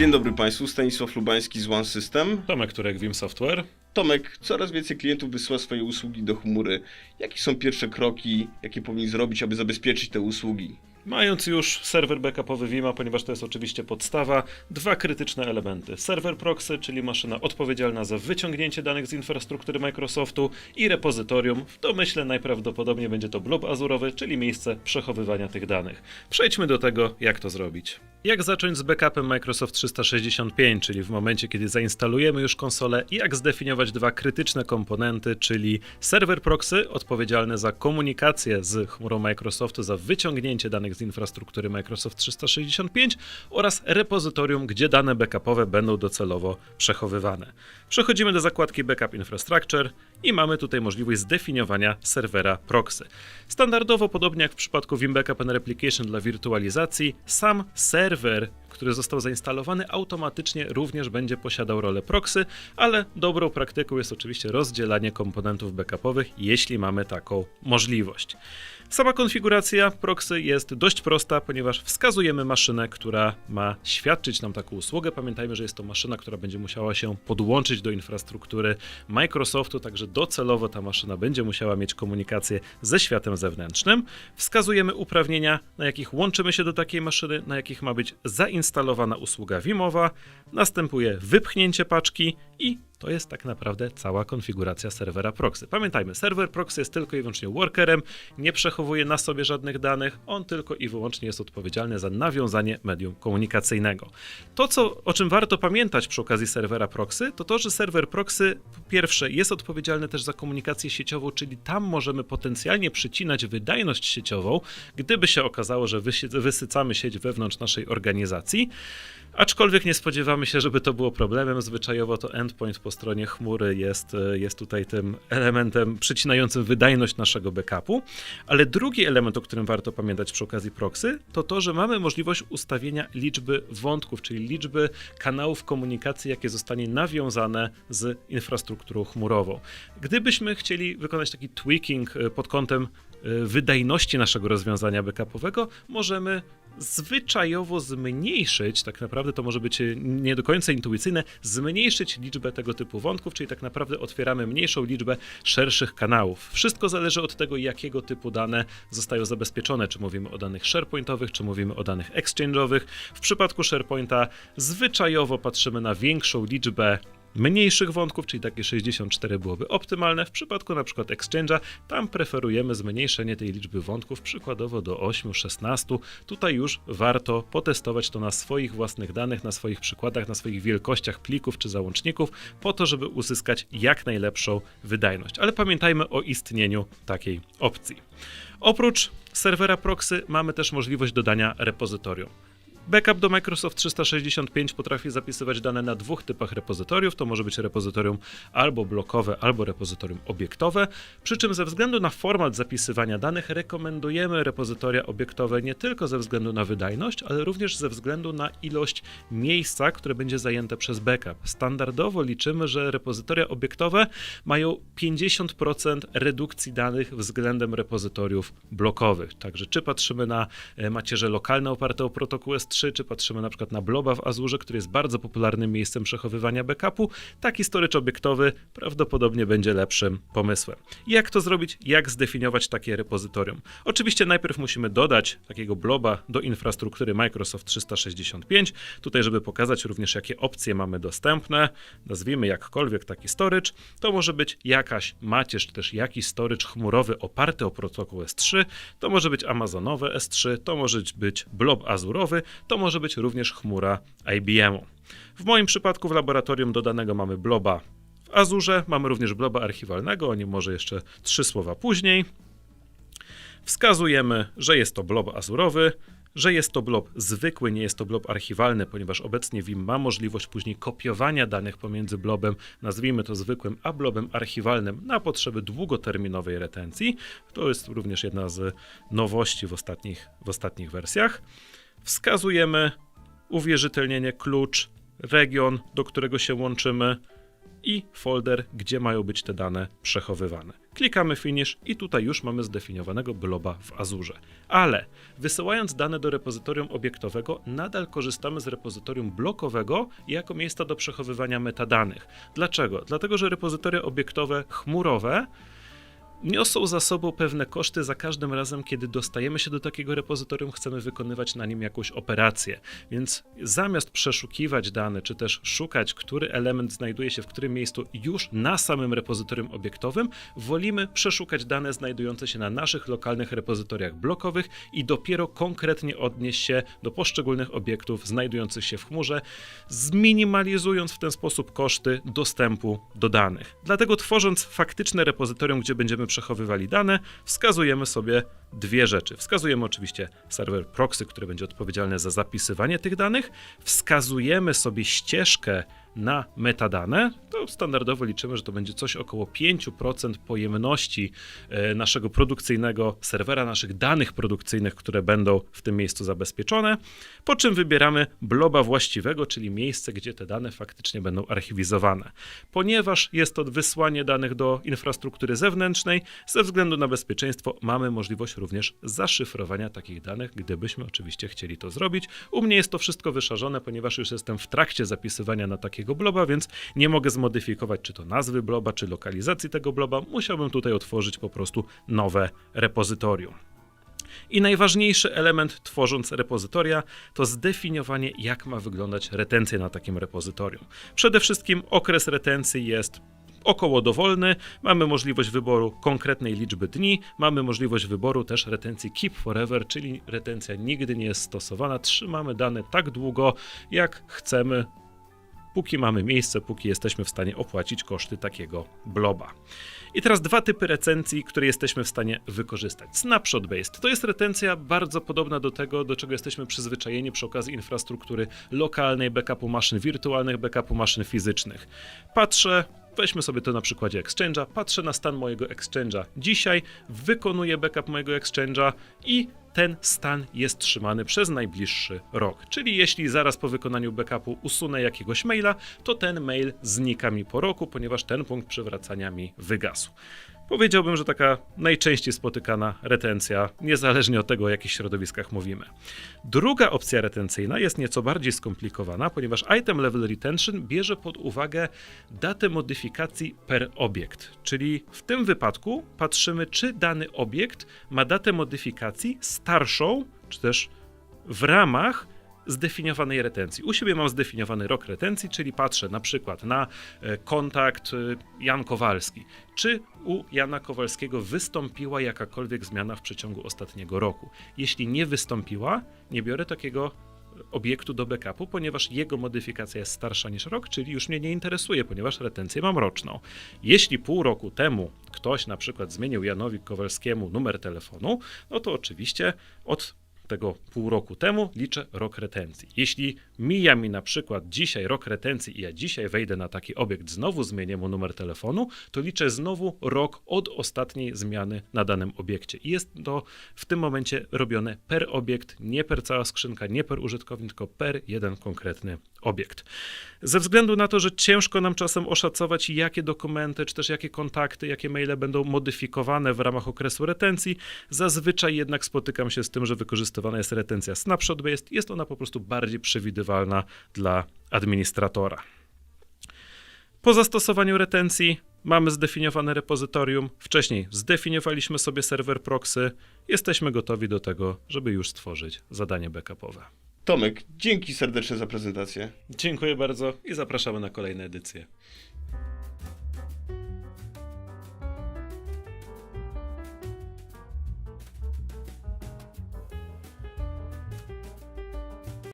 Dzień dobry Państwu, Stanisław Lubański z One System. Tomek Turek, Vim Software. Tomek, coraz więcej klientów wysyła swoje usługi do chmury. Jakie są pierwsze kroki, jakie powinni zrobić, aby zabezpieczyć te usługi? Mając już serwer backupowy Vima, ponieważ to jest oczywiście podstawa, dwa krytyczne elementy. Serwer proxy, czyli maszyna odpowiedzialna za wyciągnięcie danych z infrastruktury Microsoftu i repozytorium. W domyśle najprawdopodobniej będzie to blob azurowy, czyli miejsce przechowywania tych danych. Przejdźmy do tego, jak to zrobić. Jak zacząć z backupem Microsoft 365, czyli w momencie, kiedy zainstalujemy już konsolę, i jak zdefiniować dwa krytyczne komponenty, czyli serwer proxy odpowiedzialny za komunikację z chmurą Microsoftu, za wyciągnięcie danych z infrastruktury Microsoft 365 oraz repozytorium, gdzie dane backupowe będą docelowo przechowywane. Przechodzimy do zakładki Backup Infrastructure i mamy tutaj możliwość zdefiniowania serwera proxy. Standardowo, podobnie jak w przypadku Vim Backup and Replication dla wirtualizacji, sam serwer, server. Który został zainstalowany, automatycznie również będzie posiadał rolę proxy, ale dobrą praktyką jest oczywiście rozdzielanie komponentów backupowych, jeśli mamy taką możliwość. Sama konfiguracja proxy jest dość prosta, ponieważ wskazujemy maszynę, która ma świadczyć nam taką usługę. Pamiętajmy, że jest to maszyna, która będzie musiała się podłączyć do infrastruktury Microsoftu, także docelowo ta maszyna będzie musiała mieć komunikację ze światem zewnętrznym. Wskazujemy uprawnienia, na jakich łączymy się do takiej maszyny, na jakich ma być zainstalowana usługa Vimowa. Następuje wypchnięcie paczki i to jest tak naprawdę cała konfiguracja serwera proxy. Pamiętajmy, serwer proxy jest tylko i wyłącznie workerem, nie przechowuje na sobie żadnych danych, on tylko i wyłącznie jest odpowiedzialny za nawiązanie medium komunikacyjnego. To, co, o czym warto pamiętać przy okazji serwera proxy, to to, że serwer proxy po pierwsze jest odpowiedzialny też za komunikację sieciową, czyli tam możemy potencjalnie przycinać wydajność sieciową, gdyby się okazało, że wysycamy sieć wewnątrz naszej organizacji. Aczkolwiek nie spodziewamy się, żeby to było problemem. Zwyczajowo to endpoint po stronie chmury jest, e, jest tutaj tym elementem przycinającym wydajność naszego backupu. Ale drugi element, o którym warto pamiętać przy okazji proxy, to to, że mamy możliwość ustawienia liczby wątków, czyli liczby kanałów komunikacji, jakie zostanie nawiązane z infrastrukturą chmurową. Gdybyśmy chcieli wykonać taki tweaking e, pod kątem wydajności naszego rozwiązania backupowego, możemy zwyczajowo zmniejszyć, tak naprawdę to może być e, nie do końca intuicyjne, zmniejszyć liczbę tego typu wątków, czyli tak naprawdę otwieramy mniejszą liczbę szerszych kanałów. Wszystko zależy od tego, jakiego typu dane zostają zabezpieczone, czy mówimy o danych SharePointowych, czy mówimy o danych Exchange'owych. W przypadku SharePointa zwyczajowo patrzymy na większą liczbę mniejszych wątków, czyli takie 64 byłoby optymalne. W przypadku na przykład Exchange'a, tam preferujemy zmniejszenie tej liczby wątków, przykładowo do 8-16. Tutaj już warto potestować to na swoich własnych danych, na swoich przykładach, na swoich wielkościach plików czy załączników, po to, żeby uzyskać jak najlepszą wydajność. Ale pamiętajmy o istnieniu takiej opcji. Oprócz serwera proxy mamy też możliwość dodania repozytorium. Backup do Microsoft 365 potrafi zapisywać dane na dwóch typach repozytoriów. To może być repozytorium albo blokowe, albo repozytorium obiektowe. Przy czym ze względu na format zapisywania danych rekomendujemy repozytoria obiektowe nie tylko ze względu na wydajność, ale również ze względu na ilość miejsca, które będzie zajęte przez backup. Standardowo liczymy, że repozytoria obiektowe mają 50% redukcji danych względem repozytoriów blokowych. Także czy patrzymy na e, macierze lokalne oparte o protokół S3, czy patrzymy na przykład na Bloba w Azure, który jest bardzo popularnym miejscem przechowywania backupu, taki storage obiektowy prawdopodobnie będzie lepszym pomysłem. Jak to zrobić? Jak zdefiniować takie repozytorium? Oczywiście najpierw musimy dodać takiego bloba do infrastruktury Microsoft 365. Tutaj, żeby pokazać również, jakie opcje mamy dostępne, nazwijmy jakkolwiek taki storage, to może być jakaś macierz, czy też jakiś storage chmurowy oparty o protokół S3, to może być Amazonowe S3, to może być blob azurowy, to może być również chmura IBM-u. W moim przypadku w laboratorium dodanego mamy bloba w Azurze, mamy również bloba archiwalnego, o nim może jeszcze trzy słowa później. Wskazujemy, że jest to blob azurowy, że jest to blob zwykły, nie jest to blob archiwalny, ponieważ obecnie Vim ma możliwość później kopiowania danych pomiędzy blobem, nazwijmy to zwykłym, a blobem archiwalnym na potrzeby długoterminowej retencji. To jest również jedna z nowości w ostatnich, w ostatnich wersjach. Wskazujemy uwierzytelnienie, klucz, region, do którego się łączymy. i folder, gdzie mają być te dane przechowywane. Klikamy Finish i tutaj już mamy zdefiniowanego bloba w Azurze. Ale wysyłając dane do repozytorium obiektowego, nadal korzystamy z repozytorium blokowego jako miejsca do przechowywania metadanych. Dlaczego? Dlatego, że repozytoria obiektowe chmurowe niosą za sobą pewne koszty za każdym razem, kiedy dostajemy się do takiego repozytorium, chcemy wykonywać na nim jakąś operację. Więc zamiast przeszukiwać dane, czy też szukać, który element znajduje się w którym miejscu już na samym repozytorium obiektowym, wolimy przeszukać dane znajdujące się na naszych lokalnych repozytoriach blokowych i dopiero konkretnie odnieść się do poszczególnych obiektów znajdujących się w chmurze, zminimalizując w ten sposób koszty dostępu do danych. Dlatego tworząc faktyczne repozytorium, gdzie będziemy przechowywali dane, wskazujemy sobie dwie rzeczy. Wskazujemy oczywiście serwer proxy, który będzie odpowiedzialny za zapisywanie tych danych, wskazujemy sobie ścieżkę na metadane, to standardowo liczymy, że to będzie coś około 5% pojemności e, naszego produkcyjnego serwera, naszych danych produkcyjnych, które będą w tym miejscu zabezpieczone, po czym wybieramy bloba właściwego, czyli miejsce, gdzie te dane faktycznie będą archiwizowane. Ponieważ jest to wysłanie danych do infrastruktury zewnętrznej, ze względu na bezpieczeństwo mamy możliwość również zaszyfrowania takich danych, gdybyśmy oczywiście chcieli to zrobić. U mnie jest to wszystko wyszarzone, ponieważ już jestem w trakcie zapisywania na takiego bloba, więc nie mogę zmodyfikować czy to nazwy bloba, czy lokalizacji tego bloba. Musiałbym tutaj otworzyć po prostu nowe repozytorium. I najważniejszy element tworząc repozytoria to zdefiniowanie, jak ma wyglądać retencja na takim repozytorium. Przede wszystkim okres retencji jest około dowolny, mamy możliwość wyboru konkretnej liczby dni, mamy możliwość wyboru też retencji keep forever, czyli retencja nigdy nie jest stosowana, trzymamy dane tak długo, jak chcemy, póki mamy miejsce, póki jesteśmy w stanie opłacić koszty takiego bloba. I teraz dwa typy retencji, które jesteśmy w stanie wykorzystać. Snapshot based to jest retencja bardzo podobna do tego, do czego jesteśmy przyzwyczajeni przy okazji infrastruktury lokalnej, backupu maszyn wirtualnych, backupu maszyn fizycznych. Patrzę, weźmy sobie to na przykładzie Exchange'a, patrzę na stan mojego Exchange'a dzisiaj, wykonuję backup mojego Exchange'a i ten stan jest trzymany przez najbliższy rok. Czyli jeśli zaraz po wykonaniu backupu usunę jakiegoś maila, to ten mail znika mi po roku, ponieważ ten punkt przywracania mi wygasł. Powiedziałbym, że taka najczęściej spotykana retencja, niezależnie od tego, o jakich środowiskach mówimy. Druga opcja retencyjna jest nieco bardziej skomplikowana, ponieważ item level retention bierze pod uwagę datę modyfikacji per obiekt. Czyli w tym wypadku patrzymy, czy dany obiekt ma datę modyfikacji starszą, czy też w ramach zdefiniowanej retencji. U siebie mam zdefiniowany rok retencji, czyli patrzę na przykład na e, kontakt e, Jan Kowalski. Czy u Jana Kowalskiego wystąpiła jakakolwiek zmiana w przeciągu ostatniego roku? Jeśli nie wystąpiła, nie biorę takiego obiektu do backupu, ponieważ jego modyfikacja jest starsza niż rok, czyli już mnie nie interesuje, ponieważ retencję mam roczną. Jeśli pół roku temu ktoś na przykład zmienił Janowi Kowalskiemu numer telefonu, no to oczywiście od tego pół roku temu liczę rok retencji. Jeśli mija mi na przykład dzisiaj rok retencji i ja dzisiaj wejdę na taki obiekt, znowu zmienię mu numer telefonu, to liczę znowu rok od ostatniej zmiany na danym obiekcie. I jest to w tym momencie robione per obiekt, nie per cała skrzynka, nie per użytkownik, tylko per jeden konkretny obiekt. Ze względu na to, że ciężko nam czasem oszacować, jakie dokumenty, czy też jakie kontakty, jakie maile będą modyfikowane w ramach okresu retencji, zazwyczaj jednak spotykam się z tym, że wykorzystywana jest retencja snapshot based. Jest ona po prostu bardziej przewidywalna dla administratora. Po zastosowaniu retencji mamy zdefiniowane repozytorium. Wcześniej zdefiniowaliśmy sobie serwer proxy. Jesteśmy gotowi do tego, żeby już stworzyć zadanie backupowe. Tomek, dzięki serdecznie za prezentację. Dziękuję bardzo i zapraszamy na kolejne edycje.